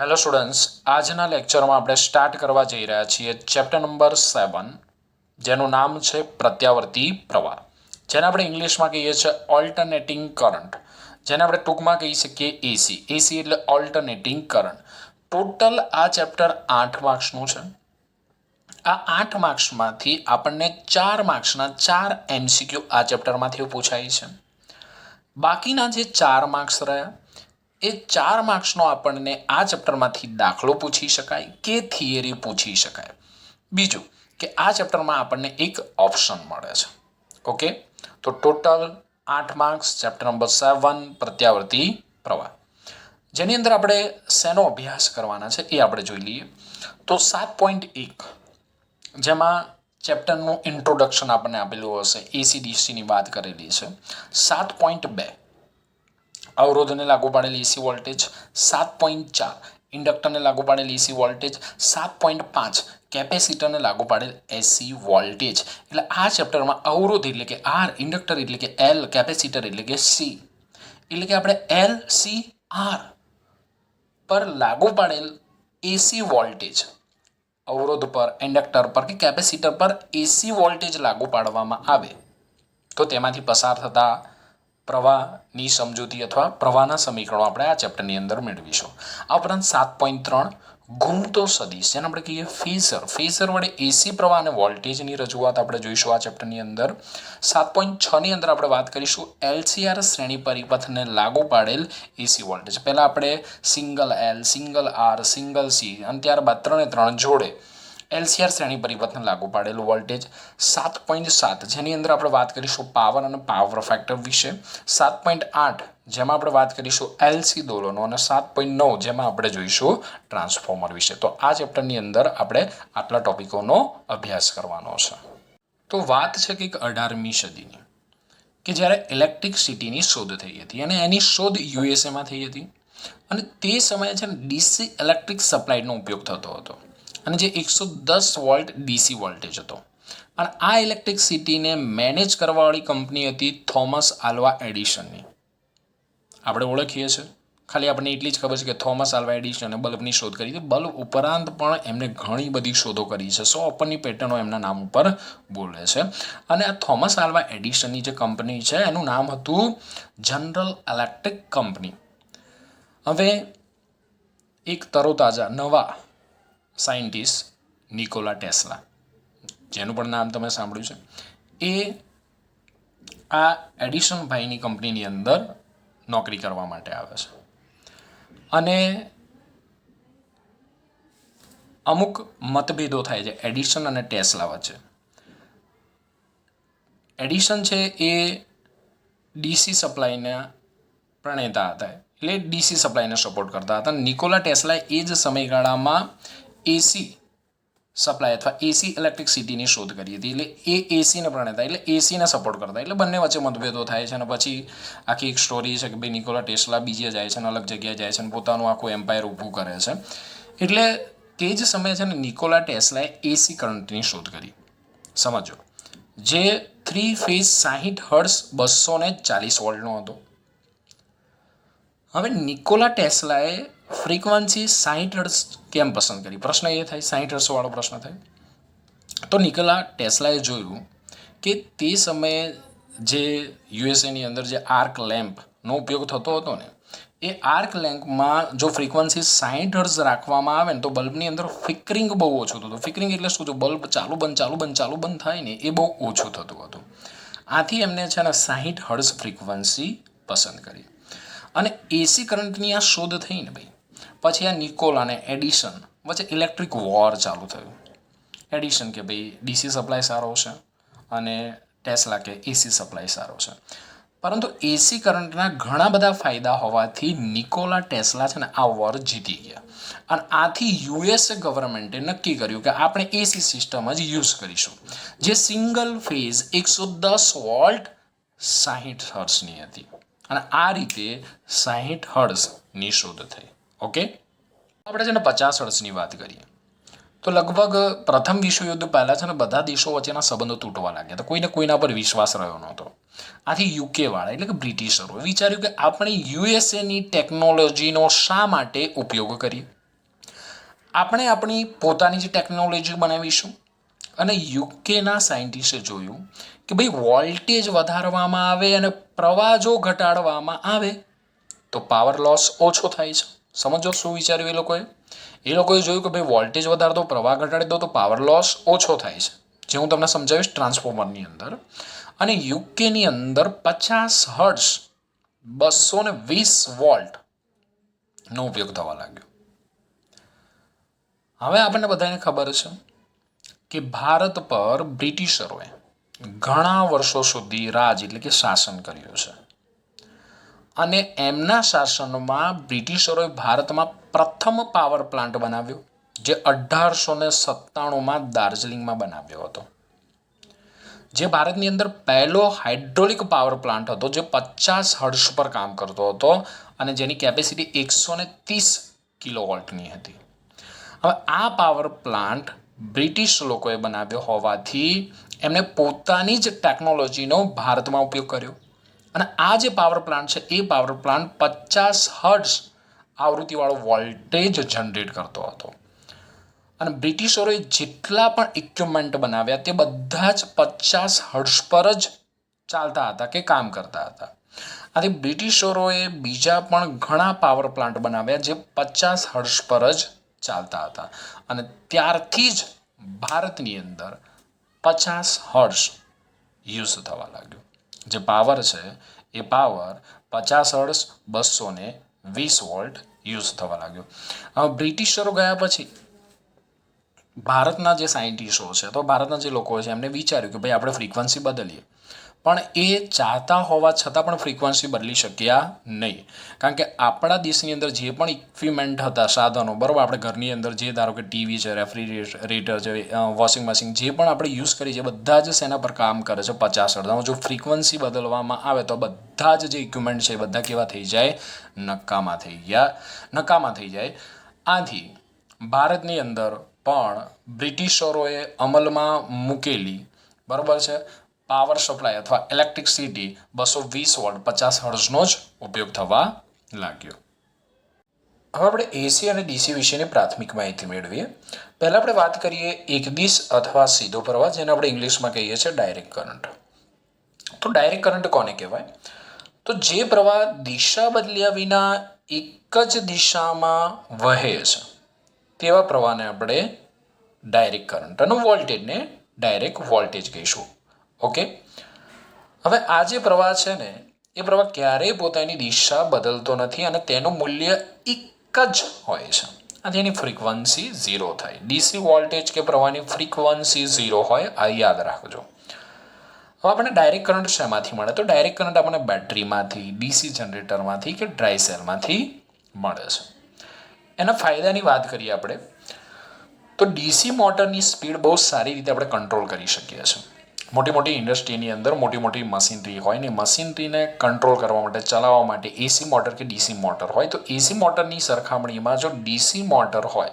Hello students આજના લેક્ચરમાં આપણે સ્ટાર્ટ કરવા જઈ રહ્યા છીએ ચેપ્ટર નંબર સેવન જેનું નામ છે પ્રત્યાવર્તી પ્રવાહ. જેને આપણે ઇંગ્લિશમાં કહીએ છીએ ઓલ્ટરનેટિંગ કરંટ જેને આપણે ટૂંકમાં કહી શકીએ એસી એસી એટલે ઓલ્ટરનેટિંગ કરંટ ટોટલ આ ચેપ્ટર આઠ માર્ક્સનું છે. આ આઠ માર્ક્સમાંથી આપણને ચાર માર્ક્સના ચાર એમસીક્યુ આ ચેપ્ટરમાંથી પૂછાય છે. બાકીના જે ચાર માર્ક્સ રહ્યા એ ચાર માર્ક્સનો આપણને આ ચેપ્ટરમાંથી દાખલો પૂછી શકાય કે થિયરી પૂછી શકાય. બીજું કે આ ચેપ્ટરમાં આપણને એક ઓપ્શન મળે છે. ઓકે? તો ટોટલ આઠ માર્ક્સ, ચેપ્ટર નંબર સેવન, પ્રત્યાવર્તી પ્રવાહ. જેની અંદર આપણે શેનો અભ્યાસ કરવાના છે એ આપણે જોઈ લઈએ. તો સાત પોઈન્ટ એક, જેમાં ચેપ્ટરનું ઇન્ટ્રોડક્શન આપણને આપેલું હશે એસીડીસીની વાત કરેલી છે. સાત પોઈન્ટ બે અવરોધને લાગુ પાડેલ એસી વોલ્ટેજ સાત પોઈન્ટ ચાર, ઇન્ડક્ટરને લાગુ પાડેલ એસી વોલ્ટેજ સાત પોઈન્ટ પાંચ, કેપેસિટરને લાગુ પાડેલ એસી વોલ્ટેજ એટલે આ ચેપ્ટરમાં અવરોધ એટલે કે આર ઇન્ડક્ટર એટલે કે એલ કેપેસિટર એટલે કે સી એટલે કે આપણે એલ સી આર પર લાગુ પાડેલ એસી વોલ્ટેજ અવરોધ પર, ઇન્ડક્ટર પર કે કેપેસિટર પર એસી વોલ્ટેજ લાગુ પાડવામાં આવે. તો તેમાંથી પસાર થતા પ્રવાહની સમજૂતી અથવા પ્રવાહના સમીકરણો આપણે આ ચેપ્ટરની અંદર મેળવીશું. આ ઉપરાંત સાત પોઈન્ટ ત્રણ, ઘૂમતો સદીશ. જેને આપણે કહીએ ફેઝર. ફેઝર વડે એસી પ્રવાહ અને વોલ્ટેજની રજૂઆત આપણે જોઈશું આ ચેપ્ટરની અંદર. સાત પોઈન્ટ છની અંદર આપણે વાત કરીશું એલસીઆર શ્રેણી પરિપથને લાગુ પાડેલ એસી વોલ્ટેજ પહેલાં આપણે single L single R single C અને ત્યારબાદ ત્રણે ત્રણ જોડે. એલસીઆર શ્રેણી પરિવર્તન લાગુ પાડેલું વોલ્ટેજ સાત પોઈન્ટ સાત, જેની અંદર આપણે વાત કરીશું પાવર અને પાવર ફેક્ટર વિશે. સાત પોઈન્ટ આઠ, જેમાં આપણે વાત કરીશું એલસી દોલોનો અને સાત પોઈન્ટ નવ, જેમાં આપણે જોઈશું ટ્રાન્સફોર્મર વિશે. તો આ ચેપ્ટરની અંદર આપણે આટલા ટોપિકોનો અભ્યાસ કરવાનો છે. તો વાત છે કંઈક અઢારમી સદીની, કે જ્યારે ઇલેક્ટ્રિક સિટીની શોધ થઈ હતી અને એની શોધ યુએસએમાં થઈ હતી. અને તે સમયે છે ને ડીસી ઇલેક્ટ્રિક સપ્લાયનો ઉપયોગ થતો હતો. અને જે એકસો દસ વોલ્ટ ડીસી વોલ્ટેજ હતો. અને આ ઇલેક્ટ્રિકસિટીને મેનેજ કરવાવાળી કંપની હતી થોમસ આલ્વા એડિશનની. આપણે ઓળખીએ છીએ. ખાલી આપણને એટલી જ ખબર છે કે થોમસ આલ્વા એડિશને બલ્બની શોધ કરી હતી. બલ્બ ઉપરાંત પણ એમને ઘણી બધી શોધો કરી છે. સો ઉપરની પેટર્નો એમના નામ ઉપર બોલે છે. અને આ થોમસ આલ્વા એડિશનની જે કંપની છે, એનું નામ હતું જનરલ ઇલેક્ટ્રિક કંપની. હવે એક તરોતાજા, નવા સાયન્ટિસ્ટ નિકોલા ટેસ્લા. જેનું પણ નામ તમે સાંભળ્યું છે. એ આ એડિશન ભાઈની કંપનીની અંદર નોકરી કરવા માટે આવે છે. અને અમુક મતભેદો થાય છે. એડિશન અને ટેસ્લા વચ્ચે. એડિશન છે એ ડીસી સપ્લાયના પ્રણેતા હતા. એટલે ડીસી સપ્લાયને સપોર્ટ કરતા હતા. નિકોલા ટેસ્લા એ જ સમયગાળામાં એસી સપ્લાય અથવા એસી ઇલેક્ટ્રિકસિટીની શોધ કરી હતી એટલે એ એસીને પ્રણેતા, એટલે એસીને સપોર્ટ કરતા. એટલે બંને વચ્ચે મતભેદો થાય છે અને પછી આખી એક સ્ટોરી છે કે ભાઈ નિકોલા ટેસ્લા બીજે જાય છે અને અલગ જગ્યાએ જાય છે અને પોતાનું આખું એમ્પાયર ઊભું કરે છે. એટલે તે જ સમયે છે ને નિકોલા ટેસ્લાએ એસી કરંટની શોધ કરી. સમજો. જે થ્રી ફેઝ સાહીઠ હર્ટ્સ બસો ને ચાલીસ વોલ્ટનો હતો. હવે નિકોલા ટેસ્લાએ ફ્રીક્વન્સી સાહીઠ હર્ટ્સ કેમ પસંદ કરી? પ્રશ્ન એ થાય સાહીઠ હર્ટ્સવાળો પ્રશ્ન થાય. તો નિકલા ટેસ્લાએ જોયું કે તે સમયે જે યુએસએની અંદર જે આર્ક લેમ્પનો ઉપયોગ થતો હતો ને, એ આર્ક લેમ્પમાં જો ફ્રીક્વન્સી સાહીઠ હર્ટ્સ રાખવામાં આવે ને, તો બલ્બની અંદર ફિકરિંગ બહુ ઓછું થતું ફિકરિંગ એટલે શું? જો બલ્બ ચાલુ બંધ ચાલુ બંધ ચાલુ બંધ થાય ને, એ બહુ ઓછું થતું હતું. આથી એમને છે ને સાહીઠ હર્ટ્સ ફ્રીક્વન્સી પસંદ કરી. અને એસી કરંટની આ શોધ થઈ ને ભાઈ. પછી આ નિકોલ અને એડિશન વચ્ચે ઇલેક્ટ્રિક વોર ચાલુ થયું. એડિશન કે ભાઈ ડીસી સપ્લાય સારો છે અને ટેસ્લા કે એસી સપ્લાય સારો છે. પરંતુ એસી કરંટના ઘણા બધા ફાયદા હોવાથી નિકોલા ટેસ્લા છે ને આ વોર જીતી ગયા. અને આથી યુએસ ગવર્મેન્ટે નક્કી કર્યું કે આપણે એસી સિસ્ટમ જ યુઝ કરીશું. જે સિંગલ ફેઝ એકસો દસ વોલ્ટ સાહીઠ હર્ટ્સની હતી. અને આ રીતે સાહીઠ હર્ટ્સની શોધ થઈ. ઓકે? આપણે છે ને પચાસ વર્ષની વાત કરીએ. તો લગભગ પ્રથમ વિશ્વયુદ્ધ પહેલાં છે ને બધા દેશો વચ્ચેના સંબંધો તૂટવા લાગ્યા. હતા કોઈને કોઈના પર વિશ્વાસ રહ્યો નહોતો. આથી યુકેવાળા એટલે કે બ્રિટિશરોએ વિચાર્યું કે આપણે યુએસએની ટેકનોલોજીનો શા માટે ઉપયોગ કરીએ? આપણે આપણી પોતાની જે ટેકનોલોજી બનાવીશું અને યુકેના સાયન્ટિસ્ટે જોયું કે ભાઈ વોલ્ટેજ વધારવામાં આવે અને પ્રવાહ જો ઘટાડવામાં આવે, તો પાવર લોસ ઓછો થાય છે. સમજો શું વિચાર્યું એ લોકોએ? એ લોકોએ જોયું કે ભાઈ વોલ્ટેજ વધારતો, પ્રવાહ ઘટાડી દો તો પાવર લોસ ઓછો થાય છે. જે હું તમને સમજાવીશ ટ્રાન્સફોર્મરની અંદર. અને યુકેની અંદર પચાસ હર્ટ્સ બસો ને વીસ વોલ્ટનો ઉપયોગ થવા લાગ્યો. હવે આપણને બધાને ખબર છે કે ભારત પર બ્રિટિશરોએ ઘણા વર્ષો સુધી રાજ એટલે કે શાસન કર્યું છે. અને એમના શાસનમાં બ્રિટિશરોએ ભારતમાં પ્રથમ પાવર પ્લાન્ટ બનાવ્યો, જે અઢારસો ને સત્તાણુંમાં દાર્જિલિંગમાં બનાવ્યો હતો. જે ભારતની અંદર પહેલો હાઇડ્રોલિક પાવર પ્લાન્ટ હતો, જે પચાસ હર્ષ પર કામ કરતો હતો અને જેની કેપેસિટી એકસો ને ત્રીસ કિલોવોલ્ટની હતી. હવે આ પાવર પ્લાન્ટ બ્રિટિશ લોકોએ બનાવ્યો હોવાથી એમણે પોતાની જ ટેકનોલોજીનો ભારતમાં ઉપયોગ કર્યો. અને આ જે પાવર પ્લાન્ટ છે, એ પાવર પ્લાન્ટ પચાસ હર્ટ્સ આવૃત્તિવાળો વોલ્ટેજ જનરેટ કરતો હતો. અને બ્રિટિશરોએ જેટલા પણ ઇક્વિપમેન્ટ બનાવ્યા, તે બધા જ પચાસ હર્ટ્સ પર જ ચાલતા હતા કે કામ કરતા હતા. આથી બ્રિટિશરોએ બીજા પણ ઘણા પાવર પ્લાન્ટ બનાવ્યા જે પચાસ હર્ટ્સ પર જ ચાલતા હતા. અને ત્યારથી જ ભારતની અંદર પચાસ હર્ટ્સ યુઝ થવા લાગ્યો. જે પાવર છે, એ પાવર પચાસ હર્ટ્સ બસો ને વીસ વોલ્ટ યુઝ થવા લાગ્યો. હવે બ્રિટિશરો ગયા પછી ભારતના જે સાયન્ટિસ્ટો છે, તો ભારતના જે લોકો છે, એમને વિચાર્યું કે ભાઈ, આપણે ફ્રીક્વન્સી બદલીએ. પણ એ ચાહતા હોવા છતાં પણ ફ્રીક્વન્સી બદલી શક્યા નહીં. કારણ કે આપણા દેશની અંદર જે પણ ઇક્વિપમેન્ટ હતા, સાધનો, બરાબર, આપણે ઘરની અંદર જે ધારો કે ટીવી છે રેફ્રિજરેટર છે વોશિંગ મશીન જે પણ આપણે યુઝ કરીએ છીએ, બધા જ શેના પર કામ કરે છે પચાસ અડધામાં જો ફ્રીક્વન્સી બદલવામાં આવે તો બધા જ જે ઇક્વિપમેન્ટ છે એ બધા કેવા થઈ જાય? નકામા થઈ ગયા. નકામા થઈ જાય. આથી ભારતની અંદર પણ બ્રિટિશરોએ અમલમાં મૂકેલી, બરાબર છે પાવર સપ્લાય અથવા ઇલેક્ટ્રિકસિટી બસો વીસ વોટ પચાસ હર્ઝનો જ ઉપયોગ થવા લાગ્યો. હવે આપણે એસી અને ડીસી વિશેની પ્રાથમિક માહિતી મેળવીએ. પહેલાં આપણે વાત કરીએ એકદિશ અથવા સીધો પ્રવાહ, જેને આપણે ઇંગ્લિશમાં કહીએ છીએ ડાયરેક્ટ કરંટ તો ડાયરેક્ટ કરંટ કોને કહેવાય? તો જે પ્રવાહ દિશા બદલ્યા વિના એક જ દિશામાં વહે છે, તેવા પ્રવાહને આપણે ડાયરેક્ટ કરંટ અને વોલ્ટેજને ડાયરેક્ટ વોલ્ટેજ કહીશું. ઓકે? હવે આ જે પ્રવાહ છે ને, એ પ્રવાહ ક્યારેય પોતાની દિશા બદલતો નથી અને તેનું મૂલ્ય એક જ હોય છે. આથી એની ફ્રીક્વન્સી ઝીરો થાય. ડીસી વોલ્ટેજ કે પ્રવાહની ફ્રીક્વન્સી ઝીરો હોય, આ યાદ રાખજો. હવે આપણે ડાયરેક્ટ કરંટ શેમાંથી મળે? તો ડાયરેક્ટ કરંટ આપણને બેટરીમાંથી ડીસી જનરેટરમાંથી કે ડ્રાય સેલમાંથી મળે છે. એના ફાયદાની વાત કરીએ આપણે, તો ડીસી મોટરની સ્પીડ બહુ સારી રીતે આપણે કંટ્રોલ કરી શકીએ છીએ. મોટી મોટી ઇન્ડસ્ટ્રીની અંદર મોટી મોટી મશીનરી હોય ને મશીનરીને કંટ્રોલ કરવા માટે, ચલાવવા માટે એસી મોટર કે ડીસી મોટર હોય. તો એસી મોટરની સરખામણીમાં જો ડીસી મોટર હોય,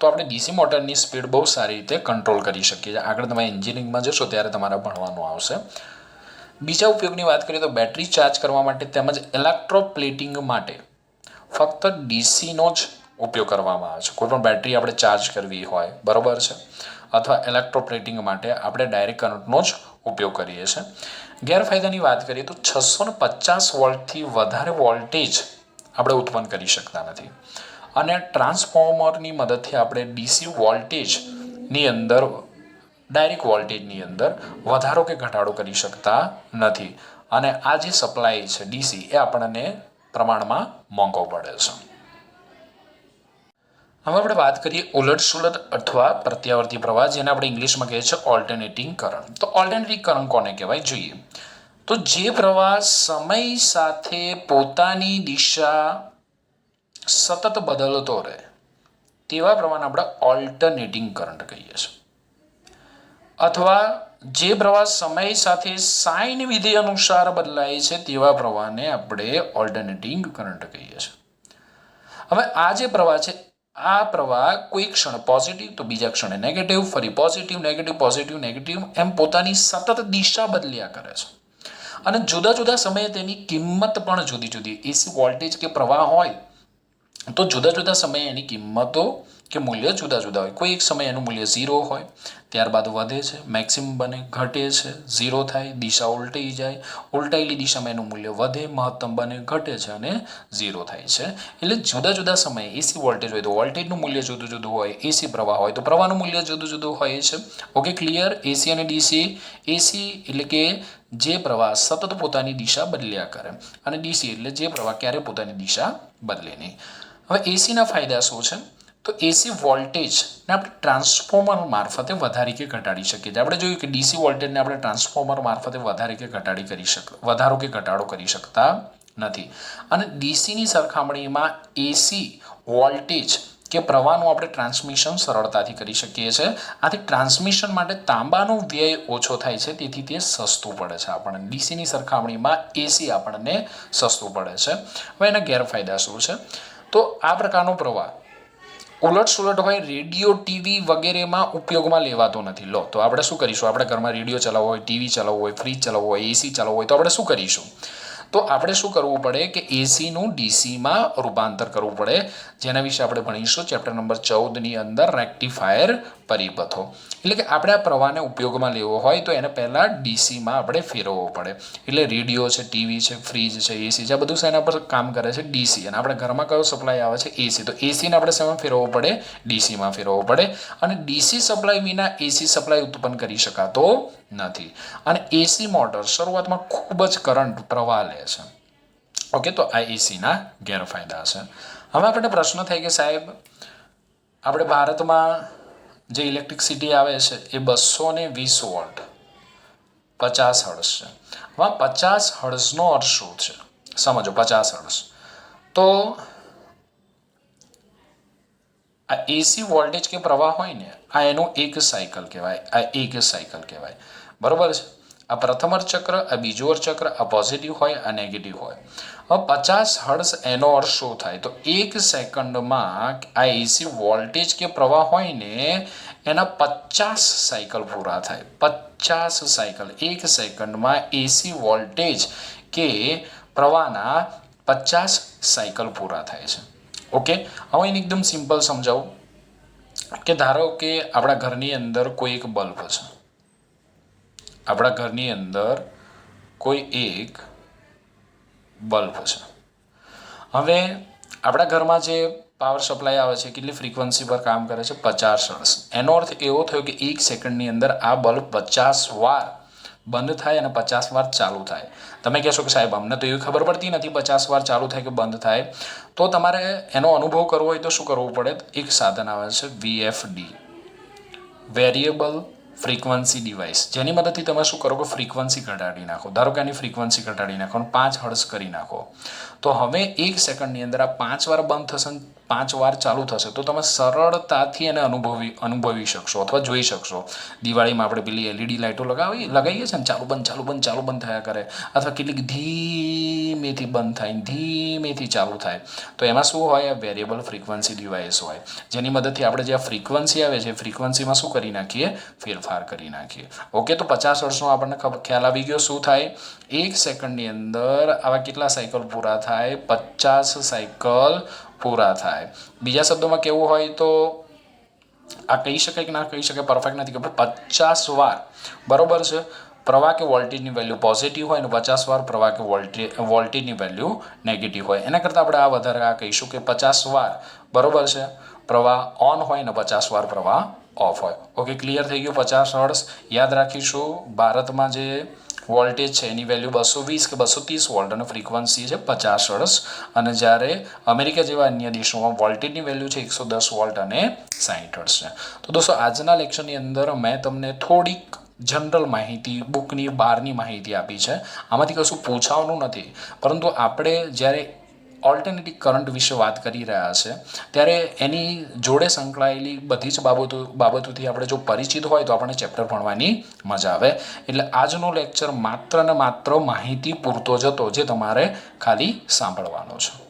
તો આપણે ડીસી મોટરની સ્પીડ બહુ સારી રીતે કંટ્રોલ કરી શકીએ છીએ. આગળ તમે એન્જિનિયરિંગમાં જશો ત્યારે તમારે ભણવાનું આવશે. બીજા ઉપયોગની વાત કરીએ તો બેટરી ચાર્જ કરવા માટે તેમજ ઇલેક્ટ્રોપ્લેટિંગ માટે ફક્ત ડીસીનો જ ઉપયોગ કરવામાં આવે છે. કોઈ પણ બેટરી આપણે ચાર્જ કરવી હોય, બરાબર છે? અથવા ઇલેક્ટ્રોપ્લેટિંગ માટે આપણે ડાયરેક્ટ કરંટનો જ ઉપયોગ કરીએ છીએ. ગેરફાયદાની વાત કરીએ તો છસો ને પચાસ વોલ્ટથી વધારે વોલ્ટેજ આપણે ઉત્પન્ન કરી શકતા નથી. અને ટ્રાન્સફોર્મરની મદદથી આપણે ડીસી વોલ્ટેજની અંદર, ડાયરેક્ટ વોલ્ટેજની અંદર વધારો કે ઘટાડો કરી શકતા નથી. અને આ જે સપ્લાય છે ડીસી એ આપણને પ્રમાણમાં મોંઘો પડે છે. હવે આપણે વાત કરીએ ઉલટ સુલટ અથવા પ્રત્યાવર્તી પ્રવાહ, જેને આપણે ઇંગ્લિશમાં કહીએ છીએ ઓલ્ટરનેટિંગ કરંટ તો ઓલ્ટરનેટિંગ કરંટ કોને કહેવાય? જોઈએ. તો જે પ્રવાહ સમય સાથે પોતાની દિશા સતત બદલતો રહે, તેવા પ્રવાહને આપણે ઓલ્ટરનેટિંગ કરંટ કહીએ છીએ. અથવા જે પ્રવાહ સમય સાથે સાઇન વિધિ અનુસાર બદલાય છે, તેવા પ્રવાહને આપણે ઓલ્ટરનેટિંગ કરંટ કહીએ છીએ. હવે આ જે પ્રવાહ છે આ પ્રવાહ કોઈ ક્ષણ પોઝિટિવ તો બીજા ક્ષણે નેગેટિવ ફરી પોઝિટિવ નેગેટિવ પોઝિટિવ નેગેટિવ એમ પોતાની સતત દિશા બદલ્યા કરે છે. અને જુદા જુદા સમયે તેની કિંમત પણ જુદી જુદી. એસી વોલ્ટેજ કે પ્રવાહ હોય, તો જુદા જુદા સમયે એની કિંમતો કે મૂલ્ય જુદા જુદા હોય. કોઈ એક સમયે એનું મૂલ્ય ઝીરો હોય, ત્યારબાદ વધે છે મેક્સિમમ બને, ઘટે છે, ઝીરો થાય, દિશા ઉલટાઈ જાય. ઉલટાયેલી દિશામાં એનું મૂલ્ય વધે, મહત્તમ બને, ઘટે છે અને ઝીરો થાય છે. એટલે જુદા જુદા સમયે એસી વોલ્ટેજ હોય તો વોલ્ટેજનું મૂલ્ય જુદું જુદું હોય એસી પ્રવાહ હોય તો પ્રવાહનું મૂલ્ય જુદું જુદું હોય છે. ઓકે ક્લિયર એસી અને ડીસી એસી એટલે કે જે પ્રવાહ સતત પોતાની દિશા બદલ્યા કરે. અને ડીસી એટલે જે પ્રવાહ ક્યારે પોતાની દિશા બદલે નહીં. હવે એસીના ફાયદા શું છે? તો એસી વોલ્ટેજને આપણે ટ્રાન્સફોર્મર મારફતે વધારી કે ઘટાડી શકીએ છીએ. આપણે જોયું કે ડીસી વોલ્ટેજને આપણે ટ્રાન્સફોર્મર મારફતે વધારે કે ઘટાડી કરી શક, વધારો કે ઘટાડો કરી શકતા નથી. અને ડીસીની સરખામણીમાં એસી વોલ્ટેજ કે પ્રવાહનું આપણે ટ્રાન્સમિશન સરળતાથી કરી શકીએ છીએ. આથી ટ્રાન્સમિશન માટે તાંબાનો વ્યય ઓછો થાય છે, તેથી તે સસ્તું પડે છે આપણને. ડીસીની સરખામણીમાં એસી આપણને સસ્તું પડે છે. હવે એના ગેરફાયદા શું છે? તો આ પ્રકારનો પ્રવાહ ઉલટ સુલટ હોય, રેડિયો, ટીવી વગેરેમાં ઉપયોગમાં લેવાતો નથી. લો, તો આપણે શું કરીશું? આપણે ઘરમાં રેડિયો ચલાવવો હોય, ટીવી ચલાવવું હોય, ફ્રીજ ચલાવવો હોય, એસી ચલાવવું હોય, તો આપણે શું કરીશું? તો આપણે શું કરવું પડે કે એસીનું ડીસીમાં રૂપાંતર કરવું પડે. જેના વિશે આપણે ભણીશું. ચેપ્ટર નંબર ચૌદની અંદર રેક્ટિફાયર પરિપથો એટલે કે આપણે આ પ્રવાહને ઉપયોગમાં લેવો હોય તો એને પહેલાં ડીસીમાં આપણે ફેરવવો પડે. એટલે રેડિયો છે, ટીવી છે, ફ્રીજ છે, એસી છે, આ બધું શેના પર કામ કરે છે? ડીસી. અને આપણે ઘરમાં કયો સપ્લાય આવે છે? એસી. તો એસીને આપણે શેમાં ફેરવવો પડે? ડીસીમાં ફેરવવો પડે. અને ડીસી સપ્લાય વિના એસી સપ્લાય ઉત્પન્ન કરી શકાતો નથી. અને એસી મોટર શરૂઆતમાં ખૂબ જ કરંટ પ્રવાહ લે છે. ઓકે, તો આ એસીના ગેરફાયદા છે. હવે આપણે પ્રશ્ન થાય કે સાહેબ, આપણે ભારતમાં જે ઇલેક્ટ્રિકસિટી આવે છે, એ બસો ને વીસ વોલ્ટ પચાસ હર્ષ છે. હવે પચાસ હર્ષનો અર્થ શું છે? સમજો, પચાસ હર્ષ તો આ એસી વોલ્ટેજ કે પ્રવાહ હોય ને, આ એનું એક સાયકલ કહેવાય, આ એક સાયકલ કહેવાય. બરાબર છે? આ પ્રથમ ચક્ર આ બીજું ચક્ર આ પોઝિટિવ હોય, આ નેગેટિવ હોય. હવે પચાસ હર્ષ એનો અર્થ શું થાય? તો એક સેકન્ડમાં આ એસી વોલ્ટેજ કે પ્રવાહ હોય ને, એના પચાસ સાયકલ પૂરા થાય. પચાસ સાયકલ એક સેકન્ડમાં એસી વોલ્ટેજ કે પ્રવાહના પચાસ સાયકલ પૂરા થાય છે. ઓકે હવે એને એકદમ સિમ્પલ સમજાવું. કે ધારો કે આપણા ઘરની અંદર કોઈ એક બલ્બ છે. આપણા ઘરની અંદર કોઈ એક બલ્બ છે હવે આપણા ઘરમાં જે પાવર સપ્લાય આવે છે, કેટલી ફ્રીક્વન્સી પર કામ કરે છે? પચાસ હર્ટ્ઝ એનો અર્થ એવો થયો કે એક સેકન્ડની અંદર આ બલ્બ પચાસ વાર બંધ થાય અને પચાસ વાર ચાલુ થાય. તમે કહેશો કે સાહેબ, અમને તો એવી ખબર પડતી નથી પચાસ વાર ચાલુ થાય કે બંધ થાય. તો તમારે એનો અનુભવ કરવો હોય તો શું કરવું પડે? એક સાધન આવે છે વીએફડી વેરિયેબલ ફ્રીક્વન્સી ડિવાઇસ જેની મદદથી તમે શું કરો કે ફ્રીક્વન્સી ઘટાડી નાખો. ધારો કે આની ફ્રીક્વન્સી ઘટાડી નાખો પાંચ હર્ષ કરી નાખો. તો હવે એક સેકન્ડની અંદર આ પાંચ વાર બંધ થશે પાંચ વાર ચાલુ થશે. તો તમે સરળતાથી એને અનુભવી અનુભવી શકશો અથવા જોઈ શકશો. દિવાળીમાં આપણે પેલી એલઈડી લાઇટો લગાવી, લગાવીએ છીએ ને, ચાલુ બંધ ચાલુ બંધ ચાલુ બંધ થયા કરે. અથવા કેટલીક ધીમેથી બંધ થાય ધીમેથી ચાલુ થાય. તો એમાં શું હોય? વેરિયેબલ ફ્રીક્વન્સી ડિવાઇસ હોય. જેની મદદથી આપણે જે આ ફ્રીક્વન્સી આવે છે ફ્રીક્વન્સીમાં શું કરી નાખીએ? ફેરફાર કરી નાખીએ. ઓકે, તો પચાસ વર્ષનો આપણને ખ્યાલ આવી ગયો શું થાય? એક સેકન્ડની અંદર આવા કેટલા સાયકલ પૂરા થાય? પચાસ સાયકલ પૂરા થાય. બીજા શબ્દોમાં કેવું હોય તો આ કહી શકાય કે ના કહી શકાય પરફેક્ટ નથી કે પચાસ વાર બરોબર છે? પ્રવાહ કે વોલ્ટેજની વેલ્યુ પોઝિટિવ હોય અને પચાસ વાર પ્રવાહ કે વોલ્ટેજ વોલ્ટેજની વેલ્યુ નેગેટિવ હોય. એના કરતાં આપણે આ વધારે આ કહીશું કે પચાસ વાર બરોબર છે? પ્રવાહ ઓન હોય ને પચાસ વાર પ્રવાહ ઓફ હોય. ઓકે ક્લિયર થઈ ગયું? પચાસ વર્ષ યાદ રાખીશું, ભારતમાં જે વોલ્ટેજ છે, એની વેલ્યુ બસો વીસ કે બસો ત્રીસ વોલ્ટ અને ફ્રીક્વન્સી છે પચાસ હર્ટ્સ અને જ્યારે અમેરિકા જેવા અન્ય દેશોમાં વોલ્ટેજની વેલ્યુ છે એકસો દસ વોલ્ટ અને સાહીઠ હર્ટ્સ છે. તો દોસ્તો, આજના લેક્ચરની અંદર મેં તમને થોડીક જનરલ માહિતી, બુકની બહારની માહિતી આપી છે. આમાંથી કશું પૂછાવાનું નથી. પરંતુ આપણે જ્યારે ઓલ્ટરનેટિવ કરંટ વિશે વાત કરી રહ્યા છે, ત્યારે એની જોડે સંકળાયેલી બધી જ બાબતો, બાબતોથી આપણે જો પરિચિત હોય તો આપણને ચેપ્ટર ભણવાની મજા આવે. એટલે આજનો લેક્ચર માત્ર ને માત્ર માહિતી પૂરતો જ હતો, જે તમારે ખાલી સાંભળવાનો છે.